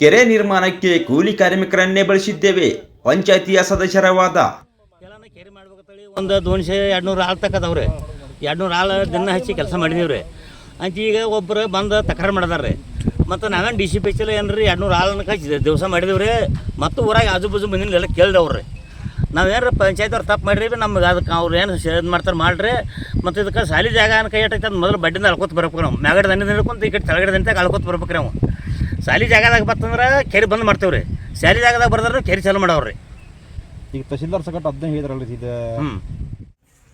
ಕೆರೆ ನಿರ್ಮಾಣಕ್ಕೆ ಕೂಲಿ ಕಾರ್ಮಿಕರನ್ನೇ ಬಳಸಿದ್ದೇವೆ. ಪಂಚಾಯತಿಯ ಸದಸ್ಯರ ವಾದ ಒಂದು ದೋನ್ಶೆ ಎರಡ್ನೂರು ಆಳು ತಕ್ಕದವ್ರಿ ಎರಡು ನೂರು ಆಳು ದಿನ ಹಚ್ಚಿ ಕೆಲಸ ಮಾಡಿದೀವ್ರಿ. ಅಂತ ಈಗ ಒಬ್ಬರು ಬಂದು ತಕರಾರು ಮಾಡಿದಾರೆ ರೀ ಮತ್ತು ನಾವೇನು ಡಿ ಸಿ ಪಿ ಎಚ್ ಏನು ರೀ ಎರಡು ನೂರು ಆಳನ್ನ ಹಚ್ಚಿ ದಿವಸ ಮಾಡಿದೀವ್ರಿ. ಮತ್ತು ಊರಾಗ ಆಜು ಬಾಜು ಎಲ್ಲ ಕೇಳಿದವ್ರಿ. ರೀ ನಾವೇನು ಪಂಚಾಯತ್ ಅವ್ರು ತಪ್ಪು ಮಾಡಿರಿ ನಮ್ಗೆ ಅದಕ್ಕೆ ಅವ್ರು ಏನು ಇದು ಮಾಡ್ತಾರೆ ಮಾಡ್ರಿ. ಮತ್ತು ಇದಕ್ಕೆ ಸಾಲಿ ಜಾಗ ಕೈ ಇಟ್ಟೈತೆ ಮೊದಲು ಬಡ್ಡಿಂದ ಅಳ್ಕೊತ ಬರ್ಬೇಕು ನಾವು. ಮ್ಯಾಗಡೆ ದಂಡಿಂದ ಹಿಡ್ಕೊಂತ ಈ ಕಡೆ ತೆಳಗಡೆ ದಂತಾಗ ಅಳ್ಕೊತ ಬರ್ಬೇಕು ನಾವು. ಸಾಲಿ ಜಾಗದಾಗ ಬತ್ತಂದ್ರೆ ಕೆರೆ ಬಂದ್ ಮಾಡ್ತೇವೆ ರೀ ಶಾಲಿ ಜಾಗದಾಗ ಬರ್ದ್ರೆ ಕೆರೆ ಚಾಲು ಮಾಡವ್ರಿ. ಈಗ ತಹಸೀಲ್ದಾರ್ ಸಂಕಟ ಅದನ್ನ ಹೇಳಿದ್ರಲ್ಲ ಇದು ಹ್ಞೂ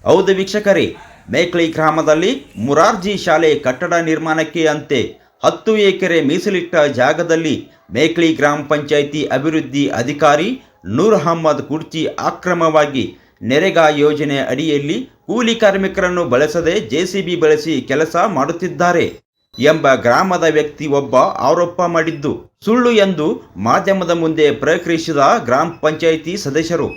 ಹೌದು ವೀಕ್ಷಕರೇ ಮೇಕ್ಳಿ ಗ್ರಾಮದಲ್ಲಿ ಮುರಾರ್ಜಿ ಶಾಲೆ ಕಟ್ಟಡ ನಿರ್ಮಾಣಕ್ಕೆ ಅಂತೆ ಹತ್ತು ಎಕರೆ ಮೀಸಲಿಟ್ಟ ಜಾಗದಲ್ಲಿ ಮೇಕ್ಳಿ ಗ್ರಾಮ ಪಂಚಾಯಿತಿ ಅಭಿವೃದ್ಧಿ ಅಧಿಕಾರಿ ನೂರ್ ಅಹಮ್ಮದ್ ಕುರ್ಚಿ ಅಕ್ರಮವಾಗಿ ನೆರೆಗಾ ಯೋಜನೆ ಅಡಿಯಲ್ಲಿ ಕೂಲಿ ಕಾರ್ಮಿಕರನ್ನು ಬಳಸದೆ ಜೆಸಿಬಿ ಬಳಸಿ ಕೆಲಸ ಮಾಡುತ್ತಿದ್ದಾರೆ. ಎಂಬ ಗ್ರಾಮದ ವ್ಯಕ್ತಿ ಒಬ್ಬ ಆರೋಪ ಮಾಡಿದ್ದು. ಸುಳ್ಳು ಎಂದು ಮಾಧ್ಯಮದ ಮುಂದೆ ಪ್ರಕ್ರಿಯಿಸಿದ ಗ್ರಾಮ ಪಂಚಾಯಿತಿ ಸದಸ್ಯರು.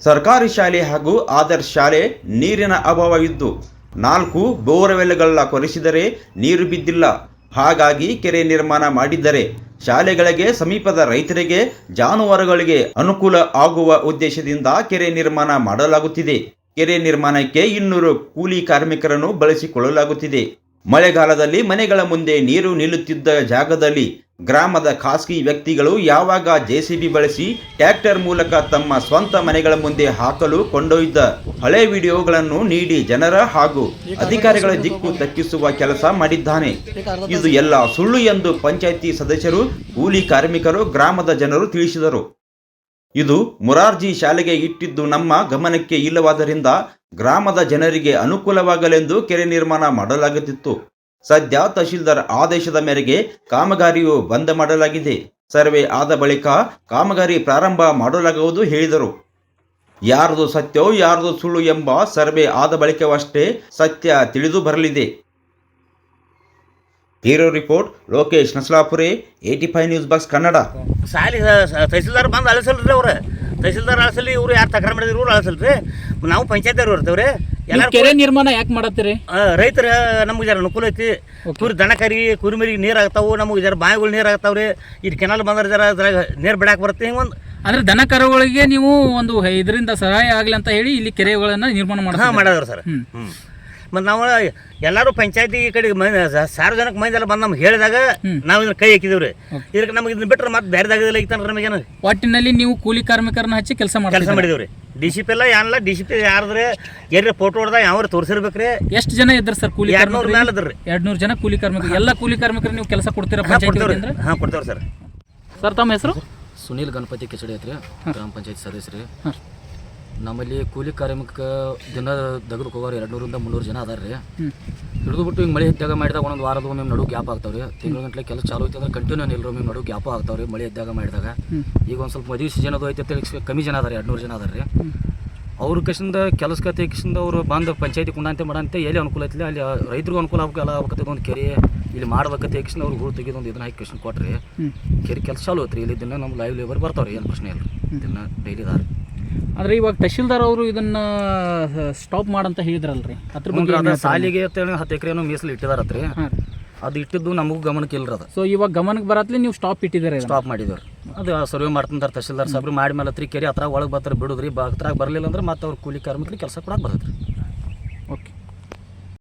ಸರ್ಕಾರಿ ಶಾಲೆ ಹಾಗೂ ಆದರ್ಶ ಶಾಲೆ ನೀರಿನ ಅಭಾವವಿದ್ದು, ನಾಲ್ಕು ಬೋರ್ವೆಲ್ಗಳ ಕೊರೆಸಿದರೆ ನೀರು ಬಿದ್ದಿಲ್ಲ. ಹಾಗಾಗಿ ಕೆರೆ ನಿರ್ಮಾಣ ಮಾಡಿದ್ದರೆ ಶಾಲೆಗಳಿಗೆ, ಸಮೀಪದ ರೈತರಿಗೆ, ಜಾನುವಾರುಗಳಿಗೆ ಅನುಕೂಲ ಆಗುವ ಉದ್ದೇಶದಿಂದ ಕೆರೆ ನಿರ್ಮಾಣ ಮಾಡಲಾಗುತ್ತಿದೆ. ಕೆರೆ ನಿರ್ಮಾಣಕ್ಕೆ ಇನ್ನೂರು ಕೂಲಿ ಕಾರ್ಮಿಕರನ್ನು ಬಳಸಿಕೊಳ್ಳಲಾಗುತ್ತಿದೆ. ಮಳೆಗಾಲದಲ್ಲಿ ಮನೆಗಳ ಮುಂದೆ ನೀರು ನಿಲ್ಲುತ್ತಿದ್ದ ಜಾಗದಲ್ಲಿ ಗ್ರಾಮದ ಖಾಸಗಿ ವ್ಯಕ್ತಿಗಳು ಯಾವಾಗ ಜೆಸಿಬಿ ಬಳಸಿ ಟ್ರ್ಯಾಕ್ಟರ್ ಮೂಲಕ ತಮ್ಮ ಸ್ವಂತ ಮನೆಗಳ ಮುಂದೆ ಹಾಕಲು ಕೊಂಡೊಯ್ದ ಹಳೆ ವಿಡಿಯೋಗಳನ್ನು ನೀಡಿ ಜನರ ಹಾಗೂ ಅಧಿಕಾರಿಗಳ ದಿಕ್ಕು ತಪ್ಪಿಸುವ ಕೆಲಸ ಮಾಡಿದ್ದಾನೆ. ಇದು ಎಲ್ಲ ಸುಳ್ಳು ಎಂದು ಪಂಚಾಯಿತಿ ಸದಸ್ಯರು ಕೂಲಿ ಕಾರ್ಮಿಕರು ಗ್ರಾಮದ ಜನರು ತಿಳಿಸಿದರು. ಇದು ಮುರಾರ್ಜಿ ಶಾಲೆಗೆ ಇಟ್ಟಿದ್ದು ನಮ್ಮ ಗಮನಕ್ಕೆ ಇಲ್ಲವಾದ್ದರಿಂದ ಗ್ರಾಮದ ಜನರಿಗೆ ಅನುಕೂಲವಾಗಲೆಂದು ಕೆರೆ ನಿರ್ಮಾಣ ಮಾಡಲಾಗುತ್ತಿತ್ತು. ಸದ್ಯ ತಹಶೀಲ್ದಾರ್ ಆದೇಶದ ಮೇರೆಗೆ ಕಾಮಗಾರಿಯು ಬಂದ್ ಮಾಡಲಾಗಿದೆ. ಸರ್ವೆ ಆದ ಬಳಿಕ ಕಾಮಗಾರಿ ಪ್ರಾರಂಭ ಮಾಡಲಾಗುವುದು ಹೇಳಿದರು. ಯಾರದು ಸತ್ಯವೋ ಯಾರದು ಸುಳ್ಳು ಎಂಬ ಸರ್ವೆ ಆದ ಬಳಿಕವಷ್ಟೇ ಸತ್ಯ ತಿಳಿದು ಬರಲಿದೆ. Hero report, Lokesh Naslapure AT five news box Kannada. ಸಾಲಿ ತಹಸೀಲ್ದಾರ್ ಬಂದು ಅಳಿಸಲ್ರಿ ಅವ್ರು. ತಹಸೀಲ್ದಾರ್ ಅಳಿಸಲಿ, ಇವ್ರು ಯಾರು ತಕರಾರು ಮಾಡಿದ್ರು ಇವ್ರು ಅಳಿಸಲ್ರಿ. ನಾವು ಪಂಚಾಯತ್ ಅವ್ರು ಇರ್ತೇವ್ರಿ. ನೀವು ಎಲ್ಲಾರು ಕೆರೆ ನಿರ್ಮಾಣ ಯಾಕೆ ಮಾಡತ್ತೀರಿ? ರೈತರ ನಮ್ಗೆ ಜರ ಅನುಕೂಲ ಐತಿ. ಕುರಿ ದನ ಕರಿ ಕುರಿಮರಿಗೆ ನೀರು ಆಗ್ತಾವು ನಮಗೆ ಜರ ಬಾಯಿಗಳು ನೀರು ಆಗ್ತಾವ್ರಿ. ಇದು ಕೆನಾಲ್ ಬಂದ್ರೆ ಜರ ಅದ್ರಾಗ ನೀರು ಬಿಡಾಕ್ ಬರುತ್ತೆ ಹಿಂಗೆ ಒಂದು ಅಂದ್ರೆ ದನ ಕರುಗಳಿಗೆ ನೀವು ಒಂದು ಇದರಿಂದ ಸಹಾಯ ಆಗಲಿ ಅಂತ ಹೇಳಿ ಇಲ್ಲಿ ಕೆರೆಗಳನ್ನ ನಿರ್ಮಾಣ ಮಾಡ್ತಾ ಮಾಡಿದ್ರು ಸರ್. ಮತ್ತು ನಾವು ಎಲ್ಲರೂ ಪಂಚಾಯತಿ ಈ ಕಡೆ ಮೈ ಸಾರ್ವಜನಿಕ ಮಂದಿ ಬಂದು ನಮ್ಗೆ ಹೇಳಿದಾಗ ನಾವು ಇದನ್ನ ಕೈ ಹಾಕಿದೀವಿ ರೀ ಇದಕ್ಕೆ ನಮಗೆ ಇದನ್ನ ಬಿಟ್ಟರೆ ಮತ್ತೆ ಬೇರೆ ಇತ್ತಂದ್ರೆ ನಮಗೆ ನಮಗೇನು. ಒಟ್ಟಿನಲ್ಲಿ ನೀವು ಕೂಲಿ ಕಾರ್ಮಿಕರನ್ನ ಹಚ್ಚಿ ಕೆಲಸ ಕೆಲಸ ಮಾಡ್ತಾರೆ ಮಾಡಿದೀವಿ ರೀ ಡಿ ಸಿ ಪಿ ಎಲ್ಲ ಏನಲ್ಲ ಡಿ ಸಿ ಪಿ ಯಾರ್ದ್ರೆ ಎಲ್ಲಿ ಫೋಟೋ ಹೊಡೆದ ಯಾವ ತೋರಿಸಿರ್ಬೇಕ್ರಿ. ಎಷ್ಟು ಜನ ಇದ್ರ ಸರ್ ಕೂಲಿ ಎರಡ್ ನೂರು ಕಾರ್ಮಿಕರು? ಮ್ಯಾಲ್ ಅದ್ರಿ. ಎರಡ್ ನೂರು ಜನ ಕೂಲಿ ಕಾರ್ಮಿಕರು. ಎಲ್ಲ ಕೂಲಿ ಕಾರ್ಮಿಕರು ನೀವು ಕೆಲಸ ಕೊಡ್ತೀರಾ ಹಾಂ ಪಂಚಾಯತಿ ಕೊಡ್ತೇವ್ರಿ. ಸರ್. ಸರ್ ತಮ್ಮ ಹೆಸರು? ಸುನೀಲ್ ಗಣಪತಿ ಕಿಚಡಿ ಐತ್ರಿ. ಗ್ರಾಮ ಪಂಚಾಯತ್ ಸದಸ್ಯರಿ. ಹಾಂ. ನಮ್ಮಲ್ಲಿ ಕೂಲಿ ಕಾರ್ಮಿಕ ದಿನ ದಗದಕ್ಕೆ ಹೋಗೋರು ಎರಡು ನೂರಿಂದ ಮುನ್ನೂರು ಜನ ಅದಾರ ರೀ. ಹಿಡಿದು ಬಿಟ್ಟು ಹಿಂಗೆ ಮಳೆ ಇದ್ದಾಗ ಮಾಡಿದಾಗ ಒಂದೊಂದು ವಾರದ ಒಮ್ಮೆ ನಡು ಗ್ಯಾಪ್ ಆಗ್ತಾವ್ರಿ. ತಿಂಗಳ ಗಂಟ್ಲೆ ಕೆಲಸ ಚಾಲು ಐತೆ ಅಂದ್ರೆ ಕಂಟಿನ್ಯೂ ನಿಲ್ಲರು ಒಮ್ಮೆ ನಡು ಗ್ಯಾಪ್ ಆಗ್ತಾವ್ರಿ ಮಳೆ ಇದ್ದಾಗ ಮಾಡಿದಾಗ. ಈಗ ಒಂದು ಸ್ವಲ್ಪ ಮದುವೆ ಸೀಸನ್ ಅದು ಐತೆ ಅಂತೇಳಿ ಕಮ್ಮಿ ಜನ ಅದಾರೆ ಎರಡು ನೂರು ಜನ ಅದಾರ ರೀ ಅವ್ರ ಕಸಿಂದ ಕತೆ ಕಿಸಿಂದ ಅವರು ಬಂದು ಪಂಚಾಯತಿ ಕುಂಡಂತೆ ಮಾಡಂತೆ ಎಲ್ಲಿ ಅನುಕೂಲ ಐತಿಲ್ಲ ಅಲ್ಲಿ ರೈತರಿಗೂ ಅನುಕೂಲ ಎಲ್ಲ ಆಗ್ಬೇಕಂತ ಒಂದು ಕೆರೆ ಇಲ್ಲಿ ಮಾಡಬೇಕತೆ ಕಿಸಿಂದ ಅವ್ರು ಹೂಳು ತೆಗೆದು ಒಂದು ಇದನ್ನ ಹಾಕಿ ಕಿಸಿಂದ ಕೊಟ್ರಿ ಕೆರೆ ಕೆಲಸ ಚಾಲು ಐತ್ರಿ. ಇಲ್ಲಿ ದಿನ ನಮ್ಮ ಲೈವ್ ಲೇಬರ್ ಬರ್ತಾವ್ರಿ ಏನು ಪ್ರಶ್ನೆ ಇಲ್ಲ ದಿನ ಡೈಲಿ ಇದಾರೆ ಅಂದ್ರೆ ಇವಾಗ ತಹಶೀಲ್ದಾರ್ ಅವರು ಇದನ್ನ ಸ್ಟಾಪ್ ಮಾಡಂತ ಹೇಳಿದ್ರಲ್ರಿ. ಅದ್ರ ಬಗ್ಗೆ ಸಾಲಿಗೆ ಅಂತೇಳಿ ಹತ್ತು ಎಕರೆನೂ ಮೀಸಲು ಇಟ್ಟಿದಾರತ್ರಿ. ಅದು ಇಟ್ಟಿದ್ದು ನಮಗೂ ಗಮನಕ್ಕೆ ಇಲ್ರಿ ಅದು. ಸೊ ಇವಾಗ ಗಮನಕ್ಕೆ ಬರತ್ಲಿ ನೀವು ಸ್ಟಾಪ್ ಇಟ್ಟಿದ್ದಾರೆ. ಸ್ಟಾಪ್ ಮಾಡಿದ್ರು ಅದು ಸರ್ವೆ ಮಾಡ್ತಂತಾರೆ ತಹಶೀಲ್ದಾರ್ ಸಬ್ರಿ ಮಾಡಿ ಮೇಲೆ ಕೆರೆ ಹತ್ರ ಒಳಗೆ ಬರ್ತಾರೆ ಬಿಡುದ್ರಿ ಬಾ ಹತ್ರ ಬರಲಿಲ್ಲ ಅಂದ್ರೆ ಮತ್ತೆ ಅವ್ರು ಕೂಲಿ ಕಾರ್ಮಿಕರಿಗೆ ಕೆಲಸ ಕೊಡಕ್ಕೆ ಬರ್ತೈತ್ರಿ.